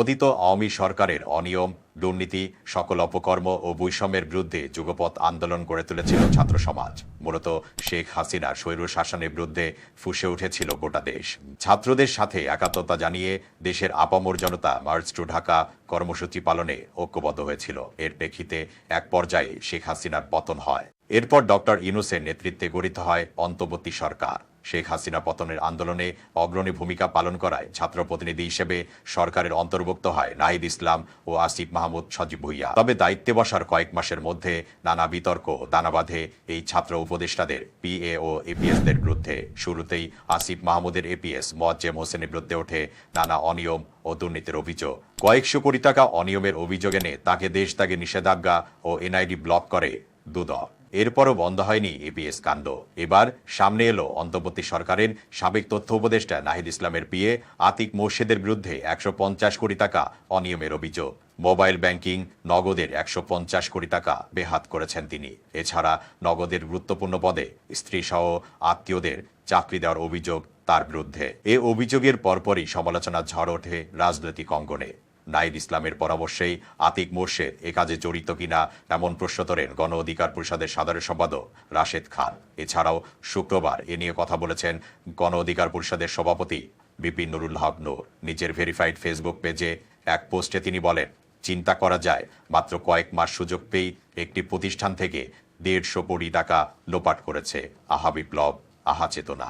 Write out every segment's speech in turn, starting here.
পতিত আওয়ামী সরকারের অনিয়ম দুর্নীতি, সকল অপকর্ম ও বৈষম্যের বিরুদ্ধে যুগপৎ আন্দোলন গড়ে তুলেছিল ছাত্র সমাজ। মূলত শেখ হাসিনার স্বৈর শাসনের বিরুদ্ধে ফুসে উঠেছিল গোটা দেশ। ছাত্রদের সাথে একাত্মতা জানিয়ে দেশের আপামর জনতা মার্চ টু ঢাকা কর্মসূচি পালনে ঐক্যবদ্ধ হয়েছিল। এর প্রেক্ষিতে এক পর্যায়ে শেখ হাসিনার পতন হয়। এরপর ডক্টর ইউনুসের নেতৃত্বে গঠিত হয় অন্তর্বর্তী সরকার। শেখ হাসিনা পতনের আন্দোলনে অগ্রণী ভূমিকা পালন করায় ছাত্র প্রতিনিধি হিসেবে সরকারের অন্তর্ভুক্ত হয় নাহিদ ইসলাম ও আসিফ মাহমুদ সজীব ভুইয়া। তবে দায়িত্বে বসার কয়েক মাসের মধ্যে নানা বিতর্ক দানা বাঁধে এই ছাত্র উপদেষ্টাদের পিএ ও এপিএসদের বিরুদ্ধে। শুরুতেই আসিফ মাহমুদের এপিএস মোয়াজ্জেম হোসেনের বিরুদ্ধে ওঠে নানা অনিয়ম ও দুর্নীতির অভিযোগ। কয়েকশো কোটি টাকা অনিয়মের অভিযোগ এনে তাকে দেশ তাকে নিষেধাজ্ঞা ও এনআইডি ব্লক করে দুদক। এরপরও বন্ধ হয়নি এপিএস কাণ্ড। এবার সামনে এলো অন্তর্বর্তী সরকারের সাবেক তথ্য উপদেষ্টা নাহিদ ইসলামের পিএ আতিক মোর্শেদের বিরুদ্ধে একশো পঞ্চাশ কোটি টাকা অনিয়মের অভিযোগ। মোবাইল ব্যাংকিং নগদের একশো পঞ্চাশ কোটি টাকা বেহাত করেছেন তিনি। এছাড়া নগদের গুরুত্বপূর্ণ পদে স্ত্রী সহ আত্মীয়দের চাকরি দেওয়ার অভিযোগ তার বিরুদ্ধে। এ অভিযোগের পরপরই সমালোচনার ঝড় ওঠে রাজনৈতিক অঙ্গনে। নাইদ ইসলামের পরামর্শেই আতিক মোর্শেদ এ কাজে জড়িত কিনা এমন প্রশ্ন তোলেন গণ অধিকার পরিষদের সাধারণ সম্পাদক রাশেদ খান। এছাড়াও শুক্রবার এ নিয়ে কথা বলেছেন গণ অধিকার পরিষদের সভাপতি বিপিন নুরুল হক নূর। নিজের ভেরিফাইড ফেসবুক পেজে এক পোস্টে তিনি বলেন, চিন্তা করা যায়, মাত্র কয়েক মাস সুযোগ পেয়েই একটি প্রতিষ্ঠান থেকে দেড়শো কোটি টাকা লোপাট করেছে। আহা বিপ্লব, আহা চেতনা।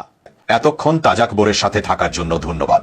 এতক্ষণ তাজা খবরের সাথে থাকার জন্য ধন্যবাদ।